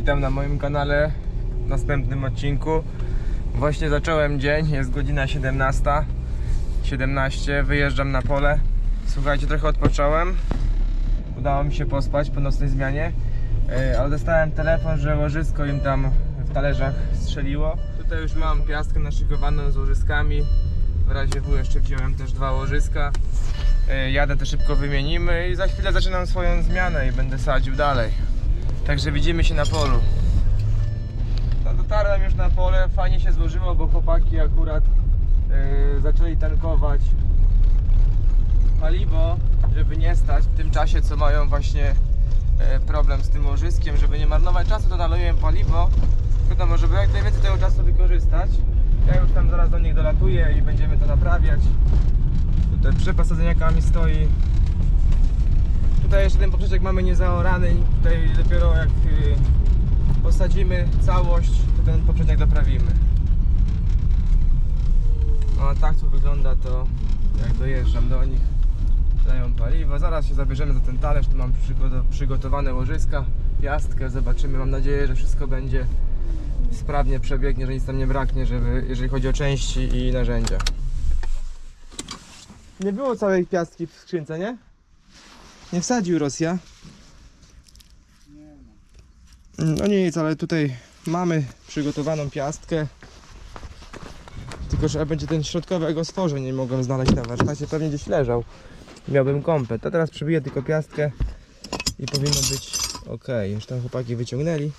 witam na moim kanale w następnym odcinku. Właśnie zacząłem dzień, jest godzina 17. 17, wyjeżdżam na pole. Słuchajcie, trochę odpocząłem. Udało mi się pospać po nocnej zmianie, e, ale dostałem telefon, że łożysko im tam w talerzach strzeliło. Tutaj już mam piastkę naszykowaną z łożyskami. W razie W jeszcze wziąłem też dwa łożyska. E, Jadę to szybko wymienimy i za chwilę zaczynam swoją zmianę i będę sadził dalej. Także widzimy się na polu. No, dotarłem już na pole, fajnie się złożyło, bo chłopaki akurat yy, zaczęli tankować paliwo, żeby nie stać w tym czasie, co mają właśnie yy, problem z tym łożyskiem, żeby nie marnować czasu, to naleję paliwo. Wiadomo, żeby jak najwięcej tego czasu wykorzystać. Ja już tam zaraz do nich dolatuję i będziemy to naprawiać. Tutaj przepas sadzeniakami stoi. Tutaj jeszcze ten poprzeczek mamy niezaorany. Tutaj dopiero jak y, posadzimy całość, to ten poprzeczek doprawimy. No a tak tu wygląda to jak dojeżdżam do nich. Dają paliwo. Zaraz się zabierzemy za ten talerz. Tu mam przygoto- przygotowane łożyska, piastkę. Zobaczymy. Mam nadzieję, że wszystko będzie sprawnie przebiegnie, że nic tam nie braknie, żeby, jeżeli chodzi o części i narzędzia. Nie było całej piastki w skrzynce, nie? Nie wsadził Rosja. No nic, ale tutaj mamy przygotowaną piastkę. Tylko trzeba będzie ten środkowego stworzeń nie mogłem znaleźć na warsztacie, pewnie gdzieś leżał. Miałbym komplet. A teraz przebiję tylko piastkę i powinno być ok. Już tam chłopaki wyciągnęli.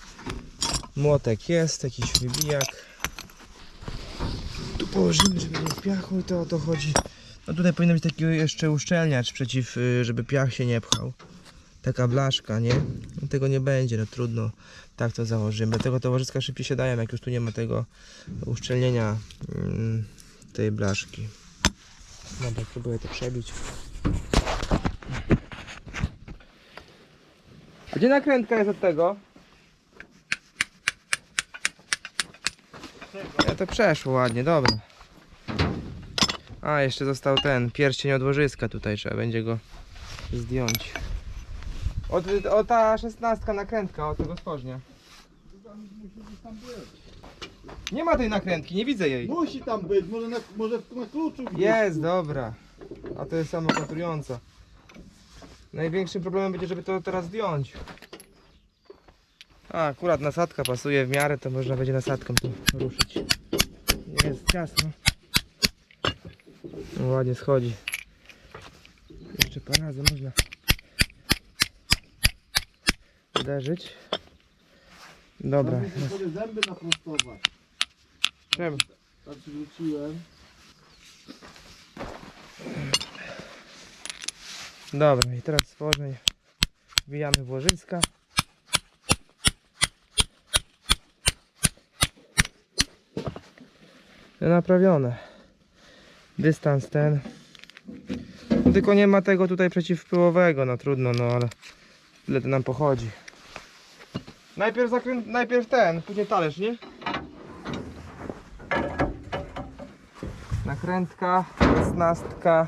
Młotek jest, jakiś wybijak. Tu położymy, żeby nie w piachu i to o to chodzi. No tutaj powinien być taki jeszcze uszczelniacz przeciw, y, żeby piach się nie pchał. Taka blaszka, nie? No tego nie będzie, no trudno. Tak to założymy. Dlatego te łożyska szybciej się dają, jak już tu nie ma tego uszczelnienia mm, tej blaszki. Dobra, próbuję to przebić. Gdzie nakrętka jest od tego? Ja to przeszło ładnie, dobra. A, jeszcze został ten pierścień od łożyska tutaj, trzeba będzie go zdjąć. Od, o ta szesnastka nakrętka, od tego stworznia. Nie ma tej nakrętki, nie widzę jej. Musi tam być, może na, może na kluczu. Jest, dobra. A to jest samokontrująca. Największym problemem będzie, żeby to teraz zdjąć. A, akurat nasadka pasuje w miarę, to można będzie nasadką to ruszyć. Jest ciasno. No, ładnie schodzi. Jeszcze parę razy można uderzyć. Dobra. Muszę sobie zęby naprostować. Czemu? Tak przywróciłem. Dobra, i teraz stworzeń wbijamy w łożyska. Naprawione. Dystans ten. No, tylko nie ma tego tutaj przeciwpyłowego, no trudno, no ale tyle to nam pochodzi. Najpierw zakręt, najpierw ten, później talerz, nie? Nakrętka, szesnastka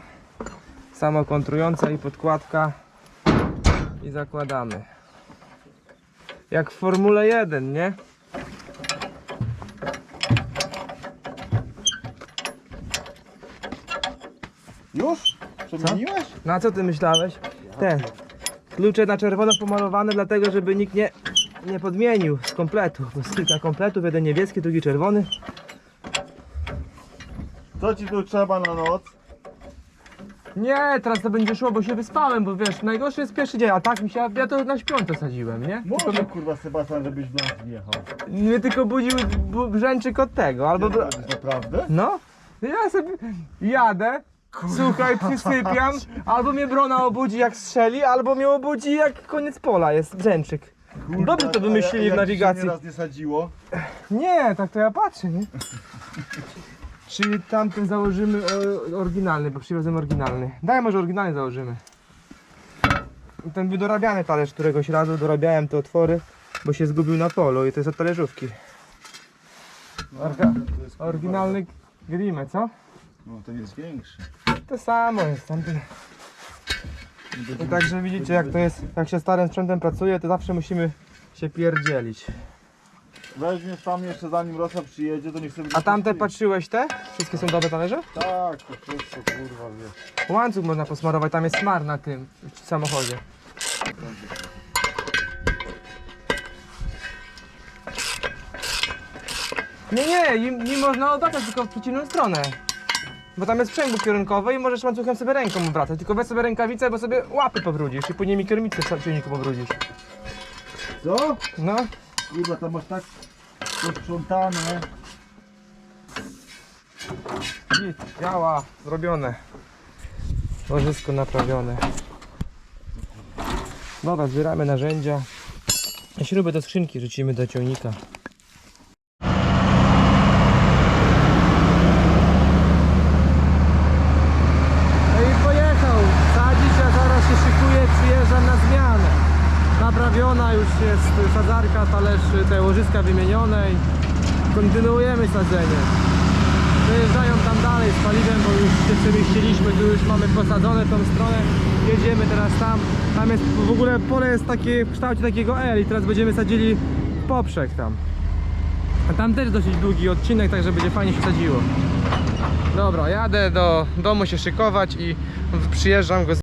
samokontrująca i podkładka i zakładamy jak w Formule 1, nie? Już? Przemieniłeś? Na co ty myślałeś? Te klucze na czerwono pomalowane dlatego, żeby nikt nie, nie podmienił z kompletu, bo jest kilka kompletów, jeden niebieski, drugi czerwony Co ci tu trzeba na noc? Nie, teraz to będzie szło, bo się wyspałem, bo wiesz, najgorszy jest pierwszy dzień, a tak mi się, ja to na śpiąco sadziłem, nie? Może kurwa Sebastian, żebyś w nas wjechał. mnie tylko budził bu, brzęczyk od tego, albo... Ty naprawdę? No, ja sobie jadę, słuchaj, przysypiam, albo mnie brona obudzi jak strzeli, albo mnie obudzi jak koniec pola jest brzęczyk. Kurwa, Dobrze to wymyślili w nawigacji. się nieraz nie sadziło. Nie, tak to ja patrzę, nie? Czyli tamten założymy o, oryginalny, bo przywiozłem oryginalny. Daj może oryginalny założymy. Ten był dorabiany talerz któregoś razu, dorabiałem te otwory, bo się zgubił na polu i to jest od talerzówki. Orga- kurwa, Oryginalny Grimme, co? No ten jest większy. To samo jest tamten. No także widzicie jak to jest, jak się starym sprzętem pracuje, to zawsze musimy się pierdzielić. Weźmiesz tam jeszcze zanim Rosa przyjedzie, to niech sobie... A tamte patrzyłeś te? Wszystkie są dobre talerze? Tak, to wszystko kurwa wiesz. Łańcuch można posmarować, tam jest smar na tym w samochodzie. Nie, nie, im- nie można obracać tylko w przeciwną stronę. Bo tam jest sprzęgło kierunkowe i możesz łańcuchem sobie ręką obracać. Tylko weź sobie rękawicę, bo sobie łapy pobrudzisz i później mi kierownicę w silniku pobrudzisz. Co? No, Kurwa, tam masz tak posprzątane. i działa, zrobione. Łożysko naprawione. Dobra, zbieramy narzędzia. Śruby do skrzynki rzucimy do ciągnika. No i pojechał sadzić, a zaraz się szykuje, przyjeżdża na zmianę. Naprawiona już sadzarka, talerz, te łożyska wymienione i kontynuujemy sadzenie. Wyjeżdżają tam dalej z paliwem, bo już się przemieściliśmy, tu już mamy posadzone tą stronę. Jedziemy teraz tam. Tam jest w ogóle pole jest takie w kształcie takiego L i teraz będziemy sadzili poprzek tam. A tam też dosyć długi odcinek, także będzie fajnie się sadziło. Dobra, jadę do domu się szykować i przyjeżdżam go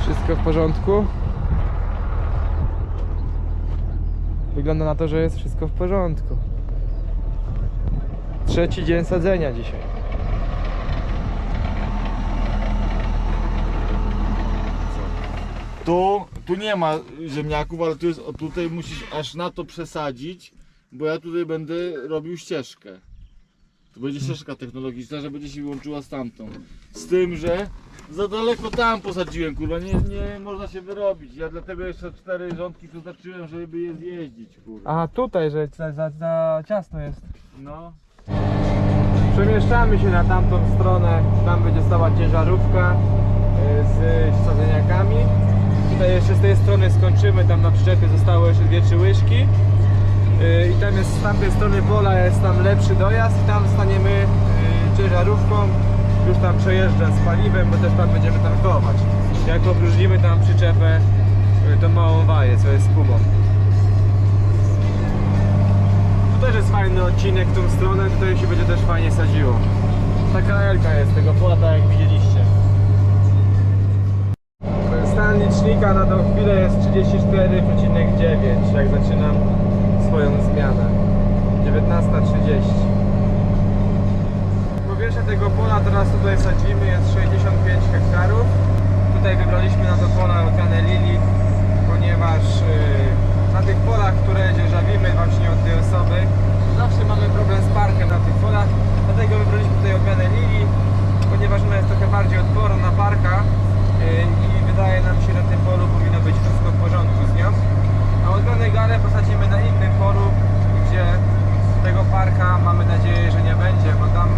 Wszystko w porządku? Wygląda na to, że jest wszystko w porządku. Trzeci dzień sadzenia dzisiaj. Tu, tu nie ma ziemniaków, ale tu jest, o, tutaj musisz aż na to przesadzić, bo ja tutaj będę robił ścieżkę. To będzie ścieżka technologiczna, że będzie się wyłączyła stamtąd. Z tym, że za daleko tam posadziłem, kurwa, nie, nie można się wyrobić. Ja dlatego jeszcze cztery rządki tu zacząłem, żeby je zjeździć, kurwa. A tutaj, że za, za, za ciasno jest. No. Przemieszczamy się na tamtą stronę. Tam będzie stała ciężarówka y, z sadzeniakami. Tutaj jeszcze z tej strony skończymy. Tam na przyczepie zostały jeszcze dwie, trzy łyżki. I tam jest z tamtej strony pola jest tam lepszy dojazd i tam staniemy y, ciężarówką. Już tam przejeżdżam z paliwem, bo też tam będziemy tankować. Jak opróżnimy tam przyczepę, y, tą małą waję, co jest z pumą. Tu też jest fajny odcinek w tą stronę, tutaj się będzie też fajnie sadziło. Taka elka jest tego płata, jak widzieliście. Stan licznika na tą chwilę jest 34,9, jak zaczynam swoją zmianę. 19.30. Powierzchnia tego pola teraz tutaj sadzimy jest 65 hektarów. Tutaj wybraliśmy na to pola organę lili, ponieważ yy, na tych polach, które dzierżawimy właśnie od tej osoby, zawsze mamy problem z parkiem na tych polach, dlatego wybraliśmy tutaj organę lili, ponieważ ona jest trochę bardziej odporna na parka yy, i wydaje nam się, że na tym polu powinno być wszystko w porządku z nią. A odmianę galę posadzimy na innym polu, gdzie tego parka mamy nadzieję, że nie będzie, bo tam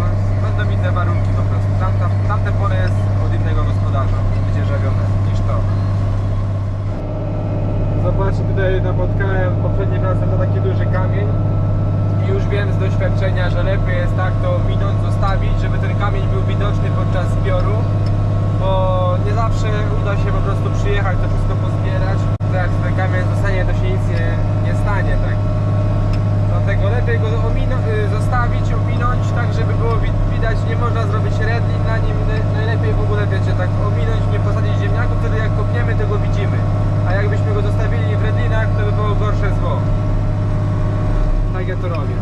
będą inne warunki po prostu. Tamta, tamte pole jest od innego gospodarza, wydzierżawione niż to. Zobaczcie, tutaj napotkałem poprzednim razem na taki duży kamień i już wiem z doświadczenia, że lepiej jest tak to minąć, zostawić, żeby ten kamień był widoczny podczas zbioru, bo nie zawsze uda się po prostu przyjechać, to wszystko pozbierać. To ten kamień zostanie, to się nic nie, nie stanie, tak? Dlatego lepiej go omino- y, zostawić, ominąć, tak żeby było wi- widać, nie można zrobić redlin na nim, Le- najlepiej w ogóle wiecie, tak ominąć, nie posadzić ziemniaków, wtedy jak kopniemy, to go widzimy. A jakbyśmy go zostawili w redlinach, to by było gorsze zło. Tak ja to robię.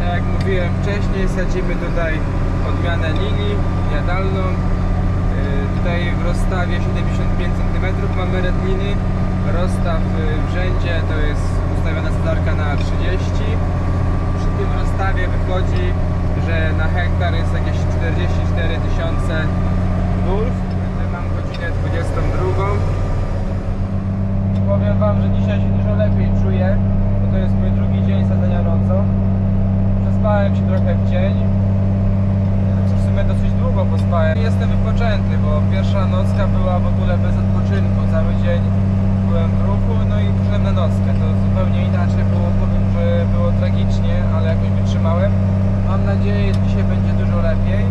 Tak jak mówiłem wcześniej, sadzimy tutaj odmianę linii jadalną. Yy, Tutaj w rozstawie 75 cm mamy redliny. Rozstaw w rzędzie to jest ustawiona sadarka na 30. Przy tym rozstawie wychodzi, że na hektar jest jakieś 44 tysiące dulf. Mam godzinę 22. Powiem Wam, że dzisiaj się dużo lepiej czuję, bo to jest mój drugi dzień sadzenia roco. Przespałem się trochę w dzień. W sumie dosyć długo pospałem. Jestem wypoczęty, bo pierwsza nocka była w ogóle bez odpoczynku. Cały dzień w ruchu, no i poszedłem na nockę. To zupełnie inaczej było, powiem, że było tragicznie, ale jakoś wytrzymałem. Mam nadzieję, że dzisiaj będzie dużo lepiej.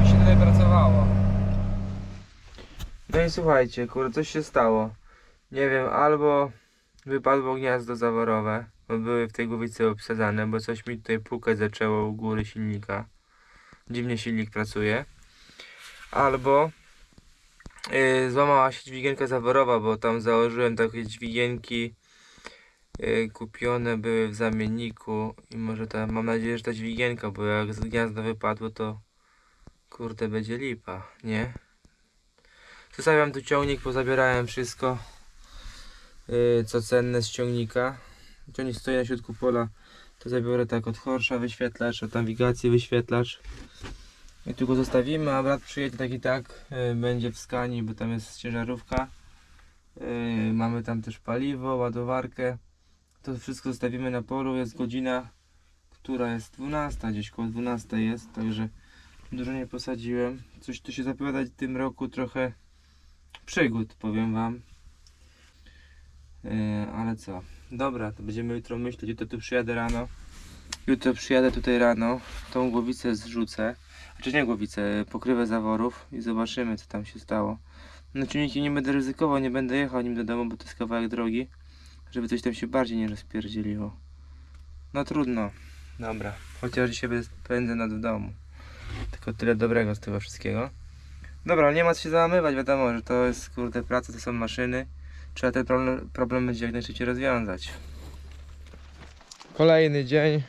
Mi się tutaj pracowało. No i słuchajcie, kurde, coś się stało. Nie wiem, albo wypadło gniazdo zaworowe, bo były w tej głowicy obsadzane, bo coś mi tutaj pukać zaczęło u góry silnika. Dziwnie silnik pracuje. Albo yy, złamała się dźwigienka zaworowa, bo tam założyłem takie dźwigienki yy, kupione były w zamienniku i może ta, mam nadzieję, że ta dźwigienka, bo jak z gniazda wypadło, to kurde będzie lipa, nie? Zostawiam tu ciągnik, pozabierałem wszystko yy, co cenne z ciągnika. Ciągnik stoi na środku pola. To zabiorę tak od chorsza wyświetlacz, od nawigacji wyświetlacz. I tu go zostawimy, a brat przyjedzie tak i tak. Yy, będzie w skani, bo tam jest ciężarówka. Yy, mamy tam też paliwo, ładowarkę. To wszystko zostawimy na polu. Jest godzina, która jest 12, gdzieś koło 12 jest, także dużo nie posadziłem. Coś tu się zapowiada w tym roku trochę przygód, powiem wam. Yy, ale co? Dobra, to będziemy jutro myśleć. Jutro tu przyjadę rano. Jutro przyjadę tutaj rano. Tą głowicę zrzucę. Znaczy nie głowicę, pokrywę zaworów i zobaczymy co tam się stało. No czujniki nie będę ryzykował, nie będę jechał nim do domu, bo to jest kawałek drogi. Żeby coś tam się bardziej nie rozpierdzieliło. No trudno. Dobra. Chociaż dzisiaj będę nad w domu. Tylko tyle dobrego z tego wszystkiego. Dobra, nie ma co się załamywać, wiadomo, że to jest kurde praca, to są maszyny. Trzeba ten problem, problem będzie jak najszybciej rozwiązać. Kolejny dzień,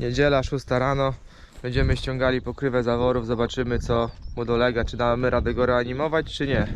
niedziela, 6 rano. Będziemy ściągali pokrywę zaworów, zobaczymy co mu dolega, czy damy radę go reanimować, czy nie.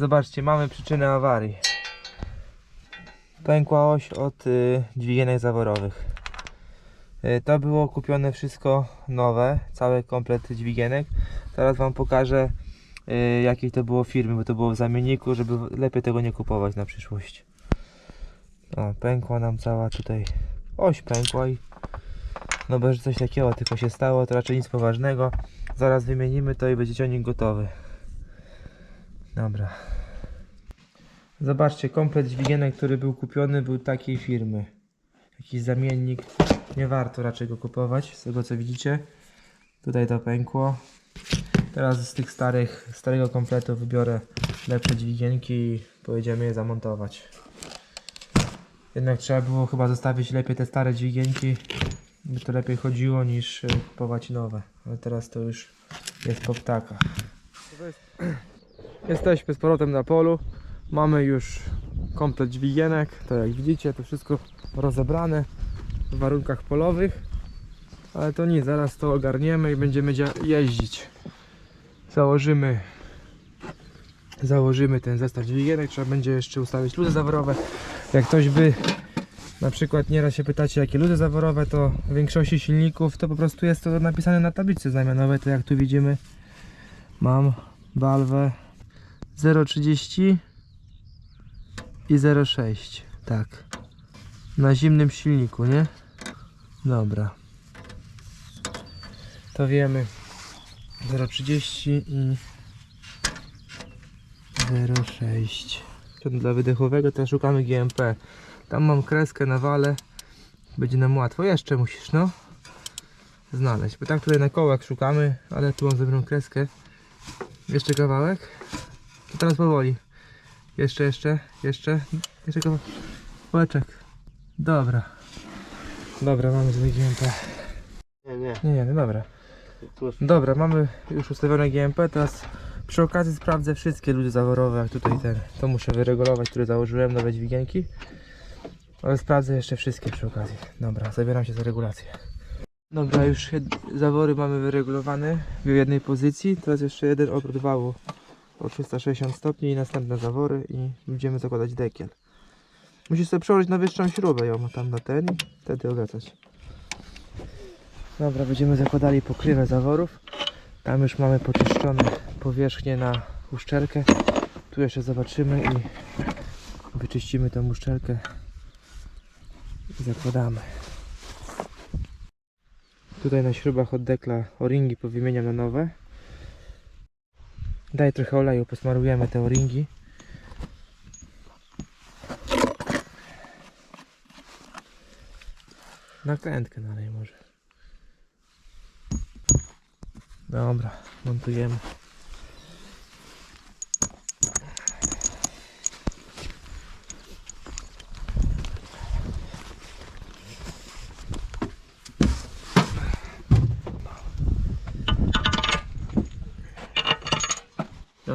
Zobaczcie, mamy przyczynę awarii. Pękła oś od y, dźwigienek zaworowych. Y, to było kupione wszystko nowe, cały komplet dźwigienek. Teraz Wam pokażę y, jakiej to było firmy, bo to było w zamienniku, żeby lepiej tego nie kupować na przyszłość. O, pękła nam cała tutaj oś pękła i no że coś takiego tylko się stało, to raczej nic poważnego. Zaraz wymienimy to i będzie ciągnik gotowy. Dobra. Zobaczcie, komplet dźwigienek, który był kupiony, był takiej firmy. Jakiś zamiennik. Nie warto raczej go kupować, z tego co widzicie. Tutaj to pękło. Teraz z tych starych, starego kompletu wybiorę lepsze dźwigienki i pojedziemy je zamontować. Jednak trzeba było chyba zostawić lepiej te stare dźwigienki, by to lepiej chodziło niż kupować nowe. Ale teraz to już jest po ptakach. Jesteśmy z powrotem na polu. Mamy już komplet dźwigienek. To jak widzicie, to wszystko rozebrane w warunkach polowych. Ale to nic, zaraz to ogarniemy i będziemy jeździć. Założymy założymy ten zestaw dźwigienek. Trzeba będzie jeszcze ustawić luzy zaworowe. Jak ktoś by na przykład nieraz się pytacie jakie luzy zaworowe, to w większości silników to po prostu jest to napisane na tablicy znamionowej, to jak tu widzimy mam balwę 0,30 i 0,6 tak na zimnym silniku, nie? Dobra to wiemy 0,30 i 0,6 dla wydechowego to szukamy GMP tam mam kreskę na wale. Będzie nam łatwo. Jeszcze musisz, no. Znaleźć. Bo tak tutaj na kołach szukamy, ale tu mam zebrną kreskę. Jeszcze kawałek. Teraz powoli. Jeszcze, jeszcze, jeszcze. Jeszcze kawałeczek. Dobra. Dobra, mamy tutaj GMP. Nie, nie. Nie, nie, no dobra. Dobra, mamy już ustawione GMP, teraz przy okazji sprawdzę wszystkie ludy zaworowe, jak tutaj ten, to muszę wyregulować, które założyłem, nowe dźwigienki. Ale sprawdzę jeszcze wszystkie przy okazji. Dobra, zabieram się za regulację. Dobra, już zawory mamy wyregulowane w jednej pozycji, teraz jeszcze jeden obrót wału o 360 stopni i następne zawory i będziemy zakładać dekiel. Musisz sobie przełożyć na wyższą śrubę ją tam na ten i wtedy obracać. Dobra, będziemy zakładali pokrywę zaworów. Tam już mamy poczyszczone powierzchnię na uszczelkę. Tu jeszcze zobaczymy i wyczyścimy tą uszczelkę i zakładamy. Tutaj na śrubach od dekla o-ringi powymieniam na nowe. Daj trochę oleju, posmarujemy te o-ringi. Nakrętkę dalej może. Dobra, montujemy.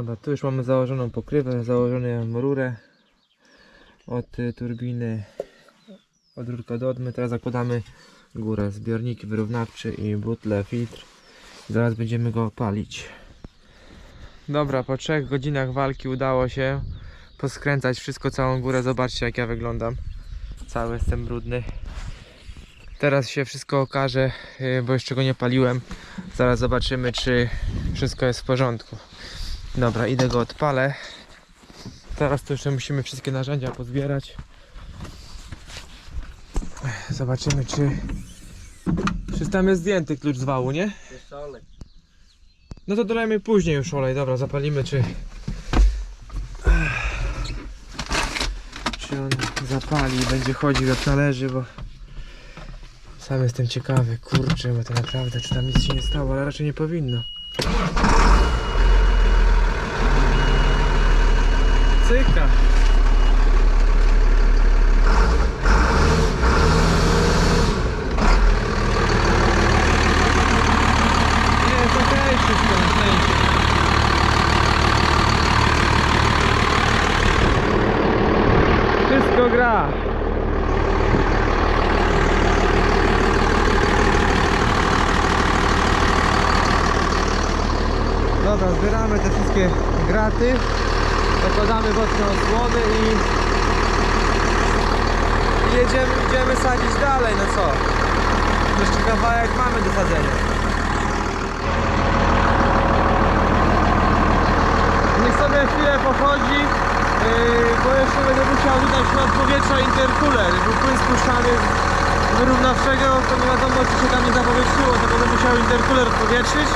Dobra, tu już mamy założoną pokrywę, założoną rurę od y, turbiny, od rurka do odmy. Teraz zakładamy górę, zbiorniki wyrównawcze i butle, filtr. Zaraz będziemy go palić. Dobra, po trzech godzinach walki udało się poskręcać wszystko, całą górę. Zobaczcie jak ja wyglądam. Cały jestem brudny. Teraz się wszystko okaże, yy, bo jeszcze go nie paliłem. Zaraz zobaczymy, czy wszystko jest w porządku. Dobra, idę go odpalę. Teraz to jeszcze musimy wszystkie narzędzia pozbierać. Zobaczymy, czy... Czy tam jest zdjęty klucz z wału, nie? Jeszcze olej. No to dolejmy później już olej. Dobra, zapalimy, czy... Czy on zapali i będzie chodził jak należy, bo... Sam jestem ciekawy, kurczę, bo to naprawdę, czy tam nic się nie stało, ale raczej nie powinno. seca. Sadzić dalej, no co? Jeszcze kawałek mamy do sadzenia. Niech sobie chwilę pochodzi, yy, bo jeszcze będę musiał w środku powietrza intercooler, był płyn spuszczany wyrównawczego, to nie wiadomo czy się tam nie zapowietrzyło, to będę musiał intercooler powietrzyć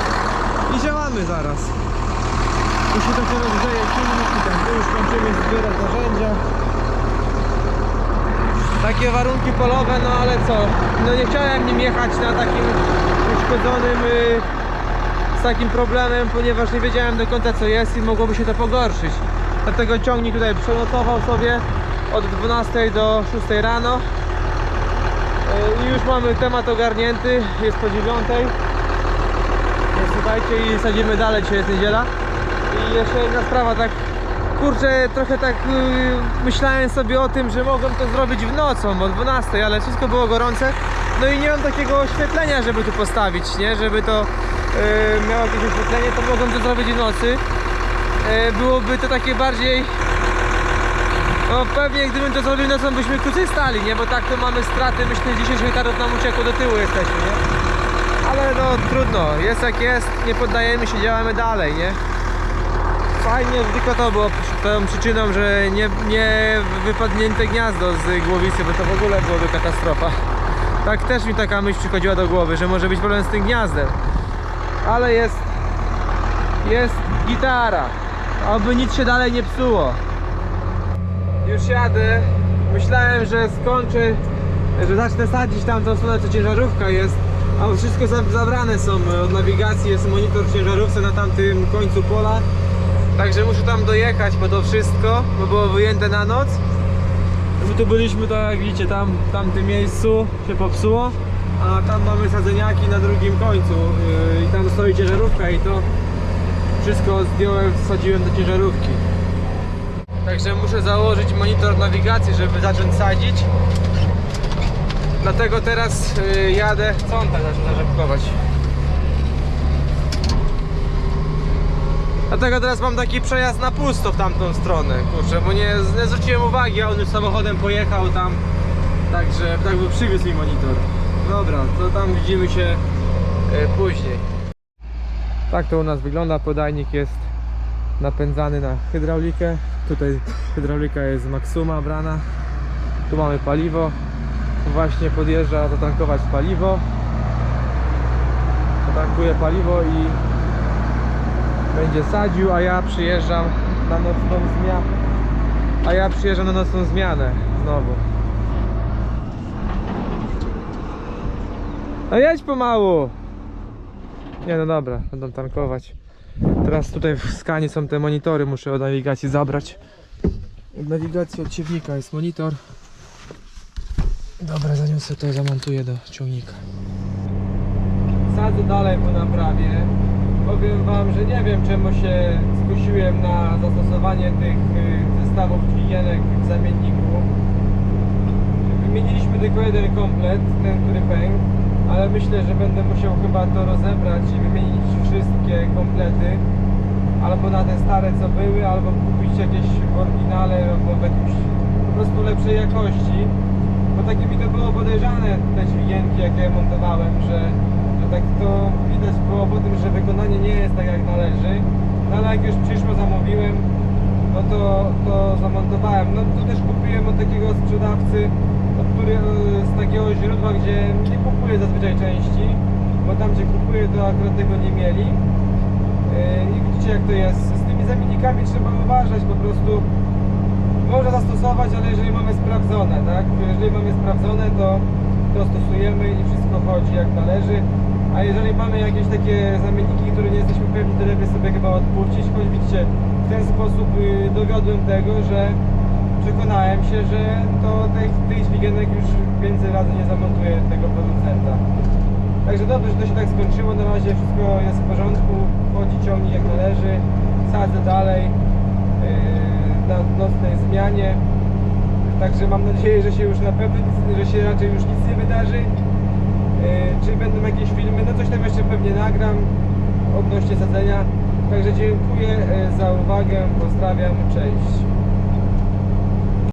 i działamy zaraz. Jeśli to się rozgrzeje silnik i tam już kończymy zbierać narzędzia. Takie warunki polowe, no ale co? No nie chciałem nim jechać na takim uszkodzonym y, z takim problemem, ponieważ nie wiedziałem do końca co jest i mogłoby się to pogorszyć. Dlatego ciągnik tutaj przenocował sobie od 12 do 6 rano. Y, I już mamy temat ogarnięty, jest po 9. No, słuchajcie i sadzimy dalej, dzisiaj jest niedziela. I jeszcze jedna sprawa, tak kurczę, trochę tak yy, myślałem sobie o tym, że mogłem to zrobić w nocą o 12, ale wszystko było gorące. No i nie mam takiego oświetlenia, żeby tu postawić, nie? Żeby to yy, miało jakieś oświetlenie, to mogłem to zrobić w nocy. Yy, byłoby to takie bardziej no pewnie gdybym to zrobił nocą byśmy krócej stali, nie? Bo tak to mamy straty, myślę 10 hektarów nam uciekło do tyłu jesteśmy, nie? Ale no trudno, jest jak jest, nie poddajemy się, działamy dalej, nie? Fajnie, tylko to było tą przyczyną, że nie, nie wypadnięte gniazdo z głowicy, bo to w ogóle byłoby katastrofa. Tak też mi taka myśl przychodziła do głowy, że może być problem z tym gniazdem. Ale jest, jest gitara, aby nic się dalej nie psuło. Już jadę. Myślałem, że skończę, że zacznę sadzić tamtą stronę, co ciężarówka jest. A wszystko za- zabrane są od nawigacji, jest monitor w ciężarówce na tamtym końcu pola. Także muszę tam dojechać po to wszystko, bo było wyjęte na noc. My tu byliśmy, tak jak widzicie, tam w tamtym miejscu się popsuło. A tam mamy sadzeniaki na drugim końcu yy, i tam stoi ciężarówka i to wszystko zdjąłem, wsadziłem do ciężarówki. Także muszę założyć monitor nawigacji, żeby zacząć sadzić. Dlatego teraz y, jadę. Co on tak zaczyna rzepkować? Dlatego teraz mam taki przejazd na pusto w tamtą stronę, kurczę, bo nie, nie zwróciłem uwagi, a on już samochodem pojechał tam. Także tak by przywiózł mi monitor. Dobra, to tam widzimy się y, później. Tak to u nas wygląda, podajnik jest napędzany na hydraulikę. Tutaj hydraulika jest z Maxuma brana. Tu mamy paliwo. Właśnie podjeżdża zatankować paliwo. Zatankuje paliwo i będzie sadził, a ja przyjeżdżam na nocną zmianę. A ja przyjeżdżam na nocną zmianę znowu. No jedź pomału! Nie no dobra, będą tankować. Teraz tutaj w skanie są te monitory, muszę od nawigacji zabrać. Od nawigacji od ciewnika jest monitor. Dobra, zaniosę to, zamontuję do ciągnika. Sadzę dalej po naprawie. Powiem wam, że nie wiem czemu się skusiłem na zastosowanie tych y, zestawów dźwigienek w zamienniku. Wymieniliśmy tylko jeden komplet, ten który pękł, ale myślę, że będę musiał chyba to rozebrać i wymienić wszystkie komplety. Albo na te stare co były, albo kupić jakieś w oryginale, albo w jakimś po prostu lepszej jakości. Bo takie mi to było podejrzane, te dźwigienki jakie montowałem, że, tak to widać było po tym, że wykonanie nie jest tak jak należy. No ale jak już przyszło, zamówiłem, no to, to zamontowałem. No to też kupiłem od takiego sprzedawcy, od który, e, z takiego źródła, gdzie nie kupuję zazwyczaj części, bo tam gdzie kupuję to akurat tego nie mieli. Yy, I widzicie jak to jest. Z tymi zamiennikami trzeba uważać po prostu. Można zastosować, ale jeżeli mamy sprawdzone, tak? Jeżeli mamy sprawdzone, to, to stosujemy i wszystko chodzi jak należy. A jeżeli mamy jakieś takie zamienniki, które nie jesteśmy pewni, to lepiej sobie chyba odpuścić. Choć widzicie, w ten sposób y, dowiodłem tego, że przekonałem się, że to tych, tych dźwigienek już więcej razy nie zamontuje tego producenta. Także dobrze, że to się tak skończyło. Na razie wszystko jest w porządku. Chodzi ciągnik jak należy. Sadzę dalej yy, na nocnej zmianie. Także mam nadzieję, że się już na pewno, że się raczej już nic nie wydarzy. Yy, czy będą jakieś filmy? No coś tam jeszcze pewnie nagram odnośnie sadzenia. Także dziękuję e, za uwagę, pozdrawiam, cześć.